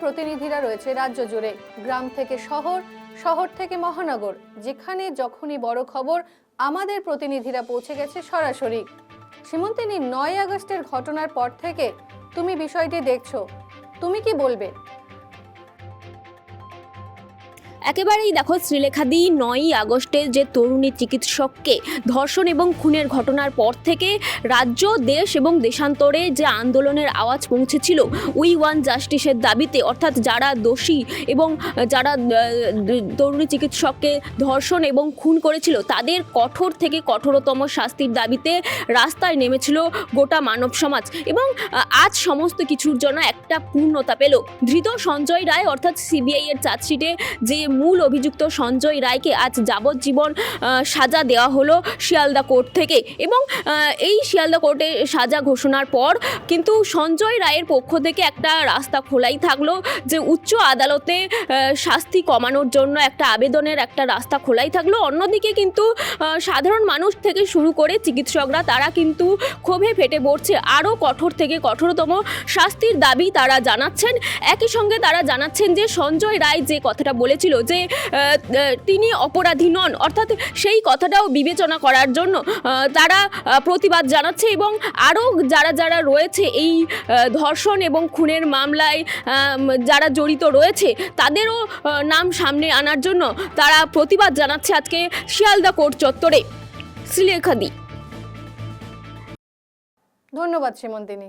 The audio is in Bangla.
প্রতিনিধিরা রয়েছে রাজ্য জুড়ে। গ্রাম থেকে শহর শহর থেকে মহানগর। যেখানে যখনই বড় খবর, আমাদের প্রতিনিধিরা পৌঁছে গেছে সরাসরি। সীমন্তিনী নয় আগস্টের ঘটনার পর থেকে তুমি বিষয়টি দেখছ। তুমি কি বলবে? একেবারেই দেখো শ্রীলেখাদি নয়ই আগস্টে যে তরুণী চিকিৎসককে ধর্ষণ এবং খুনের ঘটনার পর থেকে রাজ্য, দেশ এবং দেশান্তরে যে আন্দোলনের আওয়াজ পৌঁছেছিল, উই ওয়ান জাস্টিসের দাবিতে, অর্থাৎ যারা দোষী এবং যারা তরুণী চিকিৎসককে ধর্ষণ এবং খুন করেছিল, তাদের কঠোর থেকে কঠোরতম শাস্তির দাবিতে রাস্তায় নেমেছিল গোটা মানব সমাজ। এবং আজ সমস্ত কিছুর জন্য একটা পূর্ণতা পেল। ধৃত সঞ্জয় রায়, অর্থাৎ সিবিআই এর চার্জশিটে যে মূল অভিযুক্ত সঞ্জয় রায়কে আজ যাবজ্জীবন সাজা দেওয়া হলো শিয়ালদা কোর্ট থেকে এবং এই শিয়ালদা কোর্টে সাজা ঘোষণার পর কিন্তু সঞ্জয় রায়ের পক্ষ থেকে একটা রাস্তা খোলাই থাকল যে উচ্চ আদালতে শাস্তি কমানোর জন্য একটা আবেদনের একটা রাস্তা খোলাই থাকল। অন্যদিকে কিন্তু সাধারণ মানুষ থেকে শুরু করে চিকিৎসকরা তারা কিন্তু ক্ষোভে ফেটে পড়ছে। আরও কঠোর থেকে কঠোরতম শাস্তির দাবি তারা জানাচ্ছেন। একই সঙ্গে তারা জানাচ্ছেন যে সঞ্জয় রায় যে কথাটা বলেছিল যে তিনি অপরাধী নন। অর্থাৎ সেই কথাটাও বিবেচনা করার জন্য তারা প্রতিবাদ জানাচ্ছে এবং আরও যারা যারা রয়েছে এই ধর্ষণ এবং খুনের মামলায় যারা জড়িত রয়েছে, তাদেরও নাম সামনে আনার জন্য তারা প্রতিবাদ জানাচ্ছে আজকে শিয়ালদা কোর্ট চত্বরে। শ্রীলেখাদি ধন্যবাদ সীমন্তিনী